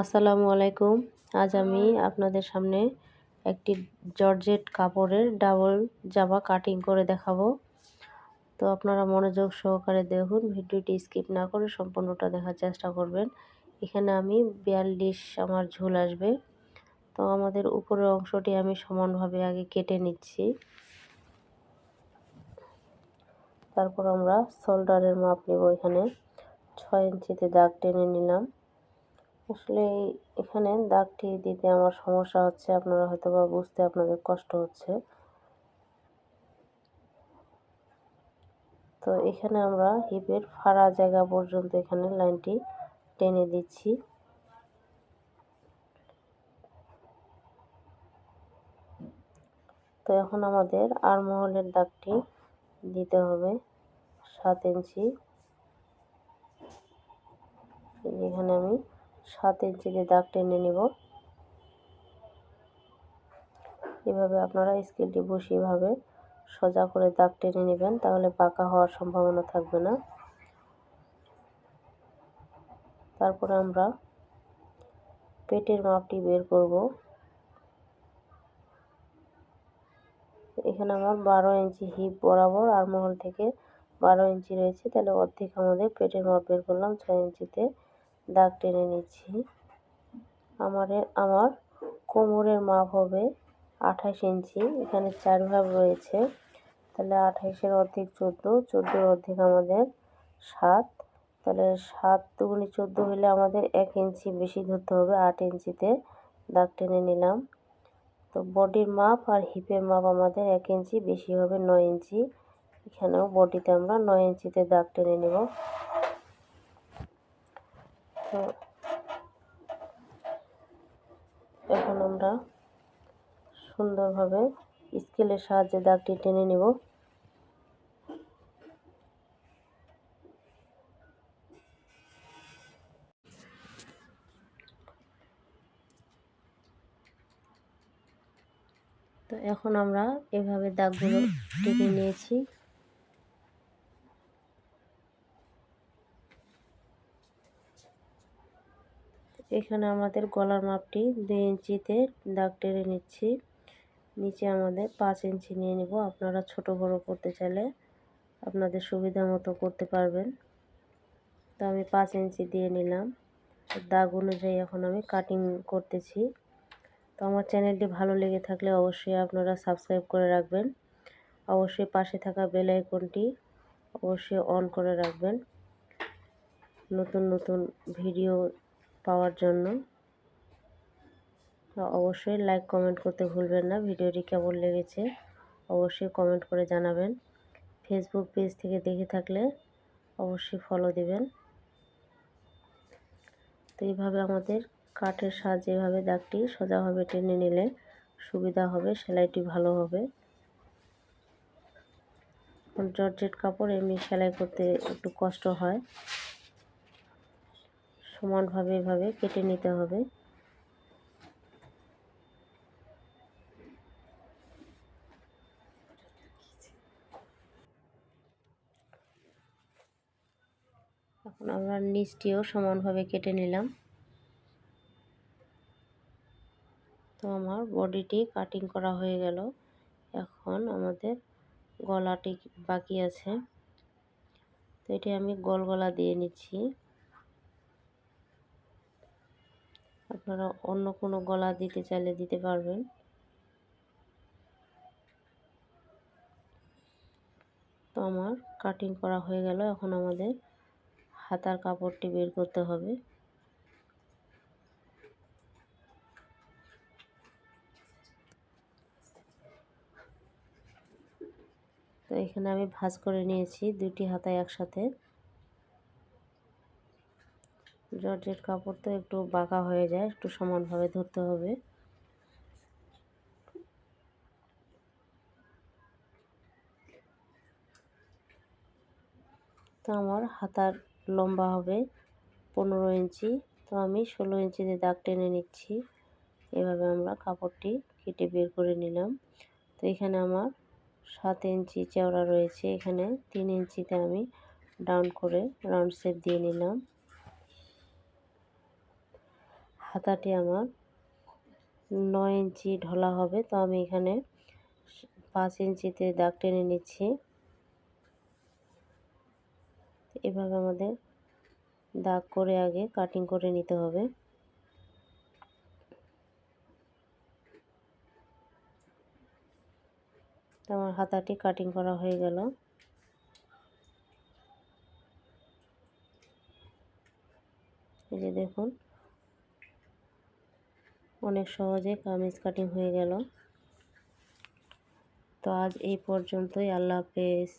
আসসালামু আলাইকুম। আজ আমি আপনাদের সামনে একটি জর্জেট কাপড়ের ডাবল জামা কাটিং করে দেখাবো। তো আপনারা মনোযোগ সহকারে দেখুন, ভিডিওটি স্কিপ না করে সম্পূর্ণটা দেখার চেষ্টা করবেন। এখানে আমি বিয়াল্লিশ আমার ঝুল আসবে। তো আমাদের উপরের অংশটি আমি সমানভাবে আগে কেটে নিচ্ছি। তারপর আমরা শোল্ডারের মাপ নেব এখানে। ছয় ইঞ্চিতে দাগ টেনে নিলাম। আসলে এখানে দাগটি দিতে আমার সমস্যা হচ্ছে, আপনারা হয়তো বা বুঝতে আপনাদের কষ্ট হচ্ছে। তো এখানে আমরা হিপের ফাড়া জায়গা পর্যন্ত এখানে লাইনটি টেনে দিচ্ছি। তো এখন আমাদের আরমহলের দাগটি দিতে হবে সাত ইঞ্চি। এখানে আমি সাত ইঞ্চি দিয়ে দাগ টেনে নেব। এভাবে আপনারা স্কেলটি বসিয়েভাবে সোজা করে দাগ টেনে নেবেন, তাহলে পাকা হওয়ার সম্ভাবনা থাকবে না। তারপরে আমরা পেটের মাপটি বের করব। এখানে আমার বারো ইঞ্চি হিপ বরাবর আর মহল থেকে বারো ইঞ্চি রয়েছে, তাহলে অর্ধেক আমাদের পেটের মাপ বের করলাম ছয় ইঞ্চিতে। দাগ টেনে নিচ্ছি। আমার আমার কোমরের মাপ হবে আঠাশ ইঞ্চি, এখানে চার ভাগ রয়েছে। তাহলে আঠাইশের অর্ধেক চোদ্দ, চোদ্দোর অর্ধেক আমাদের সাত। তাহলে সাত দুগুনি চোদ্দ হলে আমাদের এক ইঞ্চি বেশি ধরতে হবে, আট ইঞ্চিতে দাগ টেনে নিলাম। তো বডির মাপ আর হিপের মাপ আমাদের এক ইঞ্চি বেশি হবে নয় ইঞ্চি। এখানেও বডিতে আমরা নয় ইঞ্চিতে দাগ টেনে নেব। তো এখন আমরা সুন্দরভাবে স্কেলের সাহায্যে দাগটি টেনে নেব। তো এখন আমরা এভাবে দাগগুলো টেনে নিয়েছি। এখানে আমাদের গলার মাপটি দুই ইঞ্চিতে দাগ টেনে নিচ্ছি। নিচে আমাদের পাঁচ ইঞ্চি নিয়ে নিব। আপনারা ছোট, বড় করতে চাইলে আপনাদের সুবিধা মতো করতে পারবেন। তো আমি পাঁচ ইঞ্চি দিয়ে নিলাম। দাগ অনুযায়ী এখন আমি কাটিং করতেছি। তো আমার চ্যানেলটি ভালো লেগে থাকলে অবশ্যই আপনারা সাবস্ক্রাইব করে রাখবেন। অবশ্যই পাশে থাকা বেল আইকনটি অবশ্যই অন করে রাখবেন। নতুন নতুন ভিডিও পাওয়ার জন্য। অবশ্যই লাইক কমেন্ট করতে ভুলবেন না। ভিডিওটি কেমন লেগেছে অবশ্যই কমেন্ট করে জানাবেন। ফেসবুক পেজ থেকে দেখে থাকলে অবশ্যই ফলো দিবেন। তো এইভাবে আমাদের কাঠের সাহায্যে এভাবে দাগটি সোজাভাবে টেনে নিলে সুবিধা হবে, সেলাইটি ভালো হবে। জর্জেট কাপড় এমনি সেলাই করতে একটু কষ্ট হয়। সমানভাবে এভাবে কেটে নিতে হবে। এখন আমরা নিচটিও সমানভাবে কেটে নিলাম। তো আমার বডিটি কাটিং করা হয়ে গেল। এখন আমাদের গলাটি বাকি আছে। তো এটি আমি গোল গলা দিয়ে নিচ্ছি। আপনারা অন্য কোনো গলা দিতে চাইলে দিতে পারবেন। তো আমার কাটিং করা হয়ে গেল। এখন আমাদের হাতার কাপড়টি বের করতে হবে। তো এখানে আমি ভাজ করে নিয়েছি দুটি হাতায় একসাথে। জর্জেট কাপড় তো একটু বাঁকা হয়ে যায়, একটু সমানভাবে ধরতে হবে। তো আমার হাতার লম্বা হবে পনেরো ইঞ্চি, তো আমি ষোলো ইঞ্চিতে দাগ টেনে নিচ্ছি। এভাবে আমরা কাপড়টি কেটে বের করে নিলাম। তো এখানে আমার সাত ইঞ্চি চওড়া রয়েছে, এখানে তিন ইঞ্চিতে আমি ডাউন করে রাউন্ড শেপ দিয়ে নিলাম। হাতাটি আমার নয় ইঞ্চি ঢলা হবে, তো আমি এখানে পাঁচ ইঞ্চিতে দাগ টেনে নিচ্ছি। এভাবে আমাদের দাগ করে আগে কাটিং করে নিতে হবে। আমার হাতাটি কাটিং করা হয়ে গেল। এই যে দেখুন অনেক সহজে কামিজ কাটিং হয়ে গেল। তো আজ এই পর্যন্তই আল্লাহ হাফেজ।